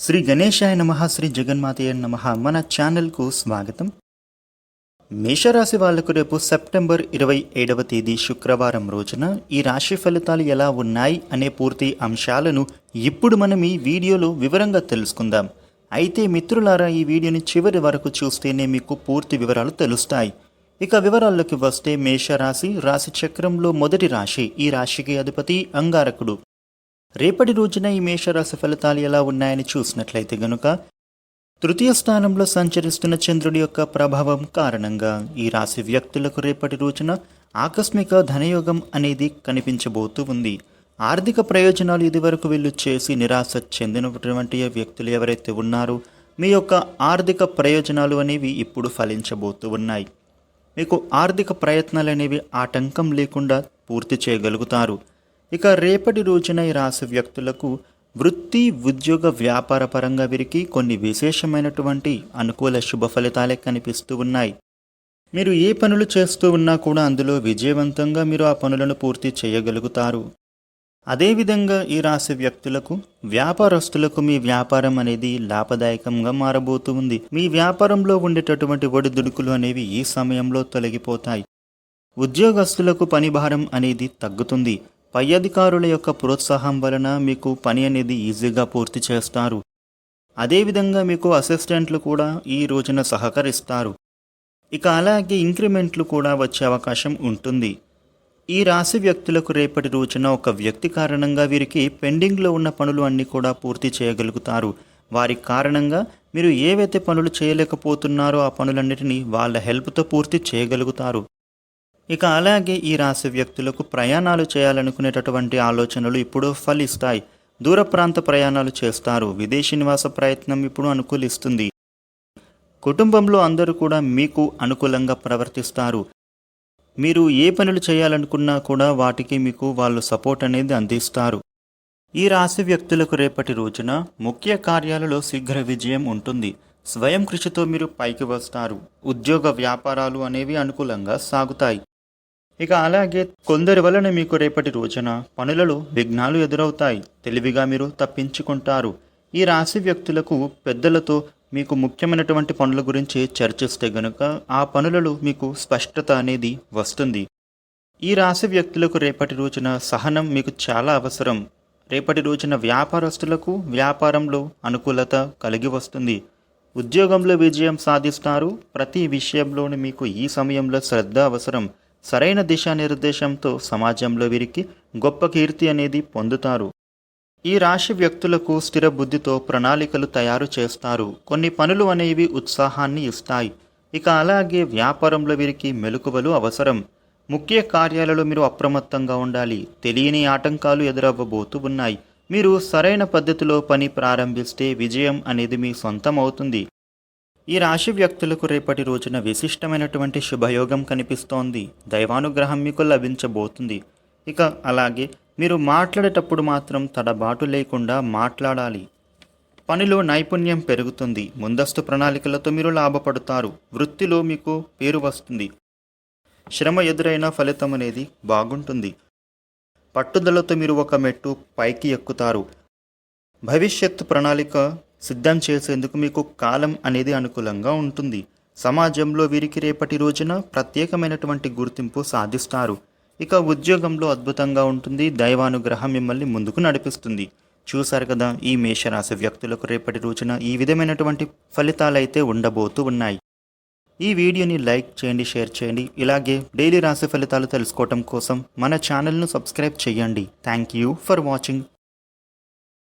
శ్రీ గణేశాయ నమ శ్రీ జగన్మాతయ నమ. మన ఛానల్కు స్వాగతం. మేషరాశి వాళ్ళకు రేపు సెప్టెంబర్ ఇరవై ఏడవ తేదీ శుక్రవారం రోజున ఈ రాశి ఫలితాలు ఎలా ఉన్నాయి అనే పూర్తి అంశాలను ఇప్పుడు మనం ఈ వీడియోలో వివరంగా తెలుసుకుందాం. అయితే మిత్రులారా ఈ వీడియోని చివరి వరకు చూస్తేనే మీకు పూర్తి వివరాలు తెలుస్తాయి. ఇక వివరాల్లోకి వస్తే మేషరాశి రాశి చక్రంలో మొదటి రాశి ఈ రాశికి అధిపతి అంగారకుడు. రేపటి రోజున ఈ మేషరాశి ఫలితాలు ఎలా ఉన్నాయని చూసినట్లయితే గనుక తృతీయ స్థానంలో సంచరిస్తున్న చంద్రుడి యొక్క ప్రభావం కారణంగా ఈ రాశి వ్యక్తులకు రేపటి రోజున ఆకస్మిక ధనయోగం అనేది కనిపించబోతూ ఉంది. ఆర్థిక ప్రయోజనాలు ఇదివరకు వీళ్ళు చేసి నిరాశ చెందినటువంటి వ్యక్తులు ఎవరైతే ఉన్నారో మీ యొక్క ఆర్థిక ప్రయోజనాలు అనేవి ఇప్పుడు ఫలించబోతూ ఉన్నాయి. మీకు ఆర్థిక ప్రయత్నాలు అనేవి ఆటంకం లేకుండా పూర్తి చేయగలుగుతారు. ఇక రేపటి రోజున ఈ రాశి వ్యక్తులకు వృత్తి ఉద్యోగ వ్యాపార పరంగా వీరికి కొన్ని విశేషమైనటువంటి అనుకూల శుభ ఫలితాలే కనిపిస్తూ ఉన్నాయి. మీరు ఏ పనులు చేస్తూ ఉన్నా కూడా అందులో విజయవంతంగా మీరు ఆ పనులను పూర్తి చేయగలుగుతారు. అదేవిధంగా ఈ రాశి వ్యక్తులకు వ్యాపారస్తులకు మీ వ్యాపారం అనేది లాభదాయకంగా మారబోతుంది మీ వ్యాపారంలో ఉండేటటువంటి ఒడిదుడుకులు అనేవి ఈ సమయంలో తొలగిపోతాయి. ఉద్యోగస్తులకు పని భారం అనేది తగ్గుతుంది. పై అధికారుల యొక్క ప్రోత్సాహం వలన మీకు పని అనేది ఈజీగా పూర్తి చేస్తారు. అదేవిధంగా మీకు అసిస్టెంట్లు కూడా ఈ రోజున సహకరిస్తారు. ఇక అలాగే ఇంక్రిమెంట్లు కూడా వచ్చే అవకాశం ఉంటుంది. ఈ రాశి వ్యక్తులకు రేపటి రోజున ఒక వ్యక్తి కారణంగా వీరికి పెండింగ్లో ఉన్న పనులు అన్నీ కూడా పూర్తి చేయగలుగుతారు. వారి కారణంగా మీరు ఏవైతే పనులు చేయలేకపోతున్నారో ఆ పనులన్నిటినీ వాళ్ళ హెల్ప్తో పూర్తి చేయగలుగుతారు. ఇక అలాగే ఈ రాశి వ్యక్తులకు ప్రయాణాలు చేయాలనుకునేటటువంటి ఆలోచనలు ఇప్పుడు ఫలిస్తాయి. దూర ప్రాంత ప్రయాణాలు చేస్తారు. విదేశీ నివాస ప్రయత్నం ఇప్పుడు అనుకూలిస్తుంది. కుటుంబంలో అందరూ కూడా మీకు అనుకూలంగా ప్రవర్తిస్తారు. మీరు ఏ పనులు చేయాలనుకున్నా కూడా వాటికి మీకు వాళ్ళు సపోర్ట్ అనేది అందిస్తారు. ఈ రాశి వ్యక్తులకు రేపటి రోజున ముఖ్య కార్యాలలో శీఘ్ర విజయం ఉంటుంది. స్వయం కృషితో మీరు పైకి వస్తారు. ఉద్యోగ వ్యాపారాలు అనేవి అనుకూలంగా సాగుతాయి. ఇక అలాగే కొందరి వలన మీకు రేపటి రోజున పనులలో విఘ్నాలు ఎదురవుతాయి. తెలివిగా మీరు తప్పించుకుంటారు. ఈ రాశి వ్యక్తులకు పెద్దలతో మీకు ముఖ్యమైనటువంటి పనుల గురించి చర్చిస్తే గనుక ఆ పనులలో మీకు స్పష్టత అనేది వస్తుంది. ఈ రాశి వ్యక్తులకు రేపటి రోజున సహనం మీకు చాలా అవసరం. రేపటి రోజున వ్యాపారస్తులకు వ్యాపారంలో అనుకూలత కలిగి వస్తుంది. ఉద్యోగంలో విజయం సాధిస్తారు. ప్రతి విషయంలోనూ మీకు ఈ సమయంలో శ్రద్ధ అవసరం. సరైన దిశానిర్దేశంతో సమాజంలో వీరికి గొప్ప కీర్తి అనేది పొందుతారు. ఈ రాశి వ్యక్తులకు స్థిర బుద్ధితో ప్రణాళికలు తయారు చేస్తారు. కొన్ని పనులు అనేవి ఉత్సాహాన్ని ఇస్తాయి. ఇక అలాగే వ్యాపారంలో వీరికి మెలకువలు అవసరం. ముఖ్య కార్యాలలో మీరు అప్రమత్తంగా ఉండాలి. తెలియని ఆటంకాలు ఎదురవ్వబోతూ ఉన్నాయి. మీరు సరైన పద్ధతిలో పని ప్రారంభిస్తే విజయం అనేది మీ సొంతం అవుతుంది ఈ రాశి వ్యక్తులకు రేపటి రోజున విశిష్టమైనటువంటి శుభయోగం కనిపిస్తోంది. దైవానుగ్రహం మీకు లభించబోతుంది. ఇక అలాగే మీరు మాట్లాడేటప్పుడు మాత్రం తడబాటు లేకుండా మాట్లాడాలి. పనిలో నైపుణ్యం పెరుగుతుంది. ముందస్తు ప్రణాళికలతో మీరు లాభపడతారు. వృత్తిలో మీకు పేరు వస్తుంది. శ్రమ ఎదురైన ఫలితం అనేది బాగుంటుంది. పట్టుదలతో మీరు ఒక మెట్టు పైకి ఎక్కుతారు. భవిష్యత్తు ప్రణాళిక సిద్ధం చేసేందుకు మీకు కాలం అనేది అనుకూలంగా ఉంటుంది? సమాజంలో వీరికి రేపటి రోజున ప్రత్యేకమైనటువంటి గుర్తింపు సాధిస్తారు. ఇక ఉద్యోగంలో అద్భుతంగా ఉంటుంది. దైవానుగ్రహం మిమ్మల్ని ముందుకు నడిపిస్తుంది. చూశారు కదా ఈ మేషరాశి వ్యక్తులకు రేపటి రోజున ఈ విధమైనటువంటి ఫలితాలైతే ఉండబోతూ ఉన్నాయి. ఈ వీడియోని లైక్ చేయండి షేర్ చేయండి. ఇలాగే డైలీ రాశి ఫలితాలు తెలుసుకోవటం కోసం మన ఛానల్ను సబ్స్క్రైబ్ చేయండి. Thank you for watching.